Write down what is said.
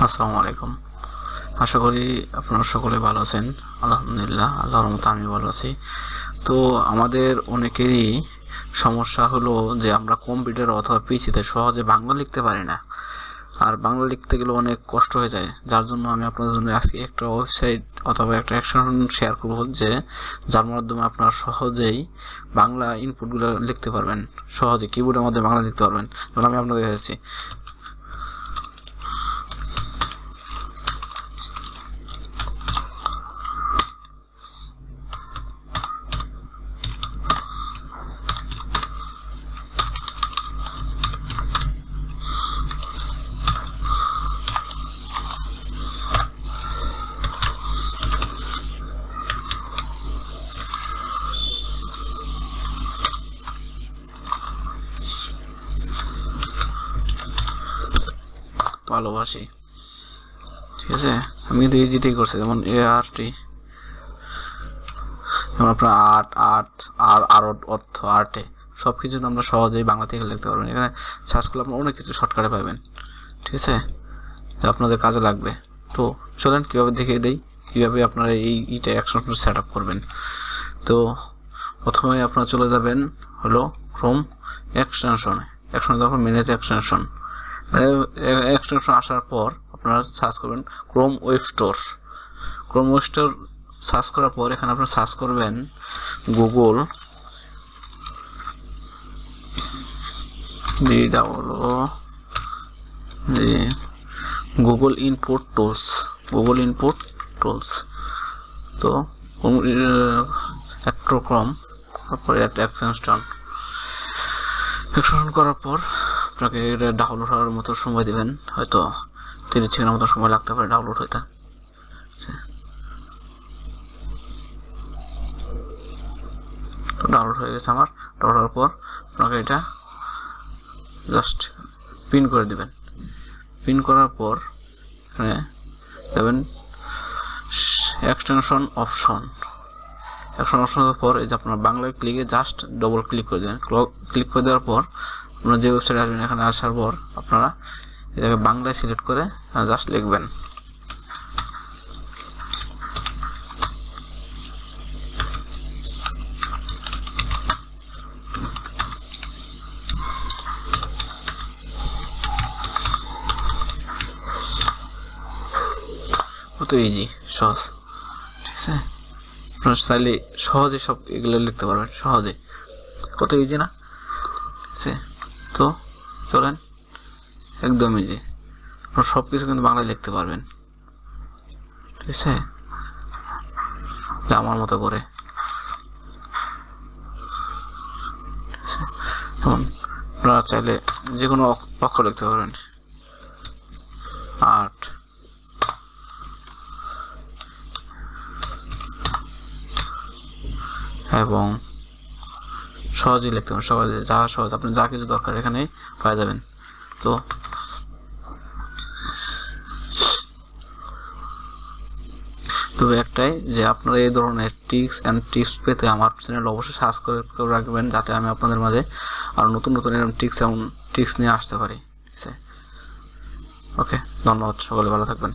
আসসালামু আলাইকুম। আশা করি আপনারা সকলে ভালো আছেন। আলহামদুলিল্লাহ, আল্লাহর মতো আমি ভালো আছি। তো আমাদের অনেকেরই সমস্যা হলো যে আমরা কম্পিউটার অথবা পিসিতে সহজে বাংলা লিখতে পারি না। আর বাংলা লিখতে গেলে অনেক কষ্ট হয়ে যায়। যার জন্য আমি আপনাদের জন্য আজকে একটা ওয়েবসাইট অথবা একটা অ্যাকশন শেয়ার করব যে যার মাধ্যমে আপনারা সহজেই বাংলা ইনপুটগুলো লিখতে পারবেন। সহজে কিবোর্ডের মধ্যে বাংলা লিখতে পারবেন। আমি আপনাদের দেখাচ্ছি। ভালোবাসি। ঠিক আছে? আমি কিন্তু ইজিতেই করছি, যেমন এ আর টি যেমন আপনার আর্ট আর্ট আর আর অর্থ আর্টে সব কিছু আমরা সহজেই বাংলা থেকে লিখতে পারবেন। এখানে সার্চ করলে আপনার অনেক কিছু শর্টকাটে পাবেন। ঠিক আছে? যা আপনাদের কাজে লাগবে। তো চলেন, কীভাবে দেখিয়ে দেই? কীভাবে আপনারা এই ইটা অ্যাকশন সেট আপ করবেন? তো প্রথমে আপনারা চলে যাবেন হলো ক্রোম এক্সটেনশনে এক্সটেনশন যখন ম্যানেজ এক্সটেনশন এক্সটেনশন আসার পর আপনারা সার্চ করবেন Chrome web store Chrome web store search করার পর এখানে আপনারা সার্চ করবেন Google Google input tools Google input tools তো অ্যাক্ট্রোক্রম তারপরে একটা এক্সটেনশন এক্সটেনশন করার পর আপনাকে এটা ডাউনলোড হওয়ার মতো সময় দিবেন। হয়তো তিরিশ সেকেন্ডের মতো সময় লাগতে পারে ডাউনলোড হইতে। তো ডাউনলোড হয়ে গেছে আমার। ডাউনলোড হওয়ার পর আপনাকে এটা জাস্ট পিন করে দেবেন। পিন করার পর এখানে দেবেন এক্সটেনশন অপশন অপশন অপশনের পর এই যে আপনার বাংলায় ক্লিকে জাস্ট ডবল ক্লিক করে দেবেন। ক্লিক করে দেওয়ার পর আপনারা যে ওয়েবসাইটে আসবেন, এখানে আসার পর আপনারা এটাকে বাংলায় সিলেক্ট করে জাস্ট লিখবেন। কত ইজি সহজ। ঠিক আছে? আপনার চাইলে সহজে সব এগুলো লিখতে পারবেন, সহজে। কত ইজি না? ঠিক আছে? তো চলেন, একদম ইজি আপনার সব কিছু কিন্তু বাংলায় লিখতে পারবেন। ঠিক আছে? আমার মতো করে। আপনারা চাইলে যে কোনো অক্ষর লিখতে পারবেন আর্ট এবং সহজেই লিখতে পারেন সহজে, যা সহজ, আপনি যা কিছু দরকার এখানে পাওয়া যাবেন। তো তবে একটাই যে আপনারা এই ধরনের টিক্স অ্যান্ড টিপস পেতে আমার চ্যানেল অবশ্যই সাবস্ক্রাইব করে রাখবেন, যাতে আমি আপনাদের মাঝে আরও নতুন নতুন এরকম টিক্স এবং টিক্স নিয়ে আসতে পারি। ঠিক আছে? ওকে, ধন্যবাদ সকলে, ভালো থাকবেন।